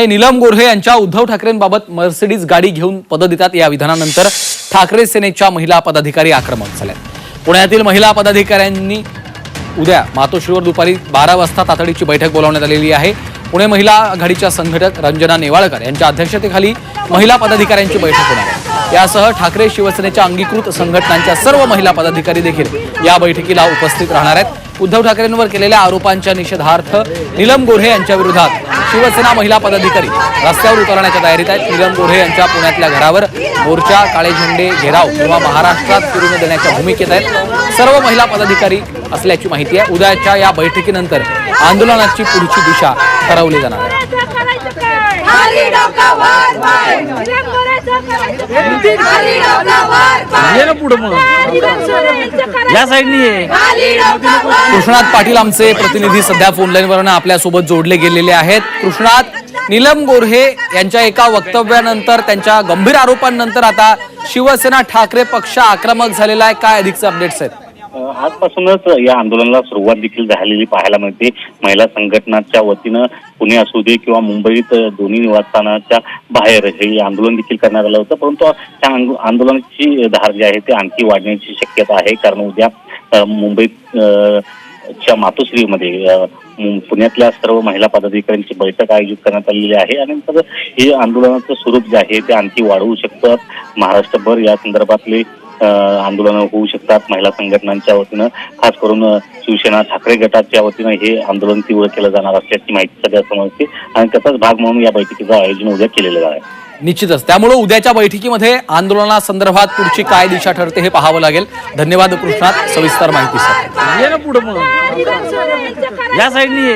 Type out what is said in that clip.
आहे नीलम गोऱ्हे यांच्या उद्धव ठाकरेंबाबत मर्सिडीज गाडी घेऊन पद देतात या विधानानंतर ठाकरे सेनेच्या महिला पदाधिकारी आक्रमक झाल्या पुण्यातील महिला पदाधिकाऱ्यांनी उद्या मातोश्रीवर दुपारी बारा वाजता तातडीची बैठक बोलावण्यात आलेली आहे. पुणे महिला आघाडीच्या संघटक रंजना नेवाळकर यांच्या अध्यक्षतेखाली महिला पदाधिकाऱ्यांची बैठक होणार आहे. यासह ठाकरे शिवसेनेच्या अंगीकृत संघटनांच्या सर्व महिला पदाधिकारी देखील या बैठकीला उपस्थित राहणार आहेत. उद्धव ठाकरेंवर केलेल्या आरोपांच्या निषेधार्थ नीलम गोऱ्हे यांच्या विरोधात शिवसेना महिला पदाधिकारी रस्त्यावर उतरण्याच्या तयारीत आहेत. नीलम गोऱ्हे यांच्या पुण्यातल्या घरावर मोर्चा काळे झेंडे घेराव किंवा महाराष्ट्रात फिरून देण्याच्या भूमिकेत आहेत. सर्व महिला पदाधिकारी असल्याची माहिती आहे. उद्याच्या या बैठकीनंतर आंदोलनाची पुढची दिशा ठरवली जाणार आहे. ये ना पुढं मग. या साईडनी ये. कृष्णात पाटील आमचे प्रतिनिधी सध्या फोनलाईनवरून आपल्यासोबत जोडले गेलेले आहेत. कृष्णात नीलम गोऱ्हे यांच्या एका वक्तव्यानंतर त्यांच्या गंभीर आरोपांनंतर आता शिवसेना ठाकरे पक्ष आक्रमक झालेला आहे. काय अधिकचे अपडेट्स आहेत? आजपासूनच या आंदोलनाला सुरुवात देखील झालेली पाहायला मिळते. महिला संघटनाच्या वतीनं पुणे असू दे किंवा मुंबईत दोन्ही निवासस्थानाच्या बाहेर हे आंदोलन देखील करण्यात आलं होतं. परंतु त्या आंदोलनाची धार जी आहे ती आणखी वाढण्याची शक्यता आहे. कारण उद्या मुंबईत च्या मातोश्रीमध्ये पुण्यातल्या सर्व महिला पदाधिकाऱ्यांची बैठक आयोजित करण्यात आलेली आहे. आणि नंतर हे आंदोलनाचं स्वरूप जे आहे ते आणखी वाढवू शकतात. महाराष्ट्रभर या संदर्भातले आंदोलनं होऊ शकतात महिला संघटनांच्या वतीनं. खास करून शिवसेना ठाकरे गटाच्या वतीनं हे आंदोलन तीव्र केलं जाणार असल्याची माहिती सध्या समजते आणि त्याचाच भाग म्हणून या बैठकीचं आयोजन उद्या केलेलं आहे. निश्चितच. त्यामुळे उद्याच्या बैठकीमध्ये आंदोलनासंदर्भात पुढची काय दिशा ठरते हे पाहावं लागेल. धन्यवाद कृष्णात. सविस्तर माहितीसाठी ये साईडनी